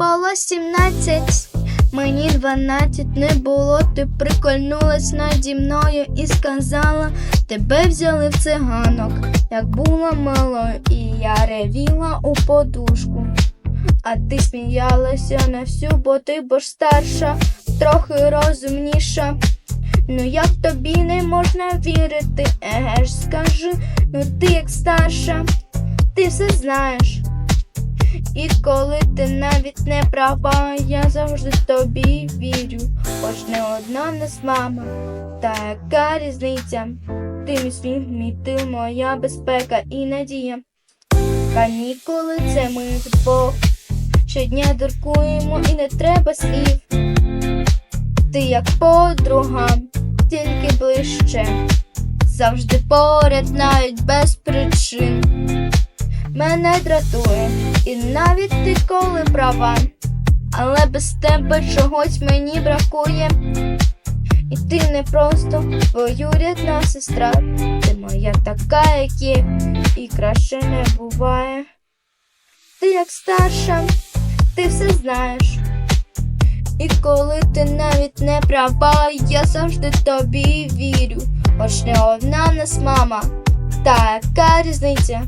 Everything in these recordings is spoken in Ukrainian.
було сімнадцять, мені дванадцять не було. Ти прикольнулась наді мною і сказала, тебе взяли в циганок, як була малою, і я ревіла у подушку. А ти сміялася на всю, бо ти бо ж старша, трохи розумніша. Ну як тобі не можна вірити? Еге ж скажи, ну ти як старша, ти все знаєш. І коли ти навіть не права, я завжди тобі вірю. Хоч не одна нас мама, та яка різниця? Ти мій сміх, мій тил, моя безпека і надія. Канікули це ми вдвох. Щодня дуркуємо і не треба слів. Ти як подруга, тільки ближче, завжди поряд, навіть без причин. Мене дратує, і навіть ти коли права, але без тебе чогось мені бракує. І ти не просто двоюрідна сестра, ти моя така, як є, і краще не буває. Ти як старша, ти все знаєш. І коли ти навіть не права, я завжди тобі вірю. Хоч не одна нас мама, та яка різниця?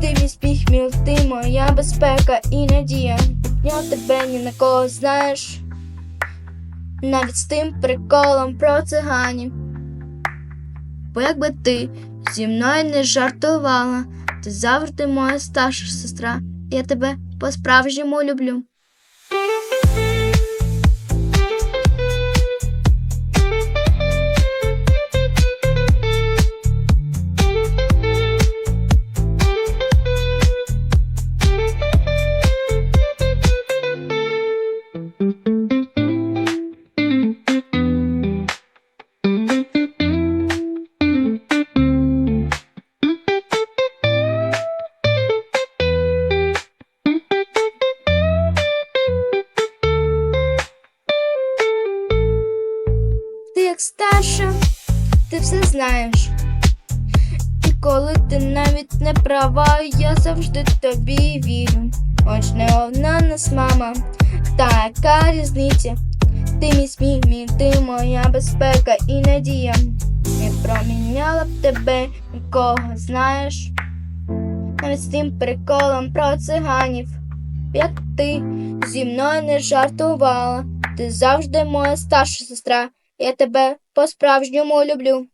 Ти мій сміх, ти моя безпека і надія. Я тебе ні на кого знаєш. Навіть з тим приколом про циганів. Бо якби ти зі мною не жартувала, ти завжди моя старша сестра. Я тебе по-справжньому люблю. Ти як старша, ти все знаєш. І коли ти навіть не права, я завжди тобі вірю. Хоч не одна нас мама, та яка різниця? Ти мій сміх, мій ти моя безпека і надія. Не проміняла б тебе нікого, знаєш. Навіть з тим приколом про циганів. Як ти зі мною не жартувала, ти завжди моя старша сестра. Я тебе по-справжньому люблю.